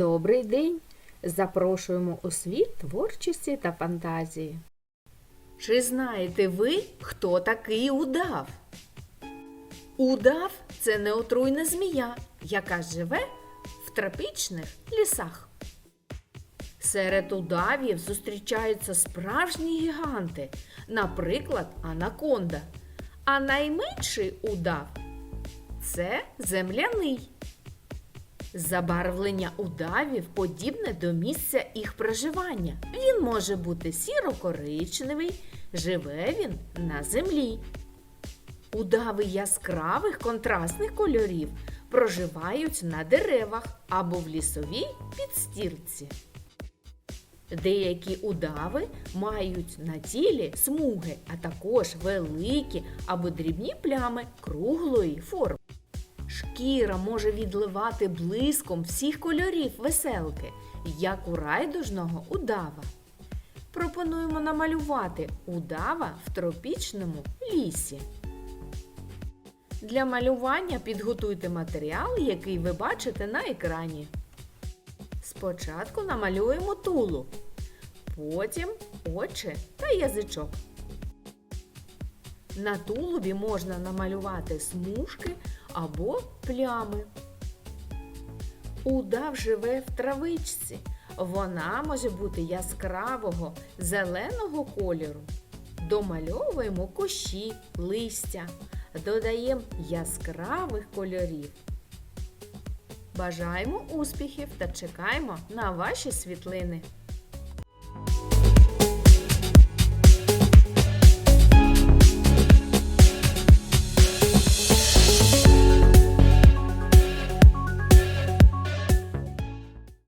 Добрий день! Запрошуємо у світ творчості та фантазії. Чи знаєте ви, хто такий удав? Удав це неотруйна змія, яка живе в тропічних лісах. Серед удавів зустрічаються справжні гіганти, наприклад, анаконда. А найменший удав це земляний. Забарвлення удавів подібне до місця їх проживання. Він може бути сіро-коричневий, живе він на землі. Удави яскравих контрастних кольорів проживають на деревах або в лісовій підстірці. Деякі удави мають на тілі смуги, а також великі або дрібні плями круглої форми. Шкіра може відливати блиском всіх кольорів веселки, як у райдужного удава. Пропонуємо намалювати удава в тропічному лісі. Для малювання підготуйте матеріал, який ви бачите на екрані. Спочатку намалюємо тулу, потім очі та язичок. На тулубі можна намалювати смужки або плями. Удав живе в травичці. Вона може бути яскравого зеленого кольору. Домальовуємо кущі, листя, додаємо яскравих кольорів. Бажаємо успіхів та чекаємо на ваші світлини.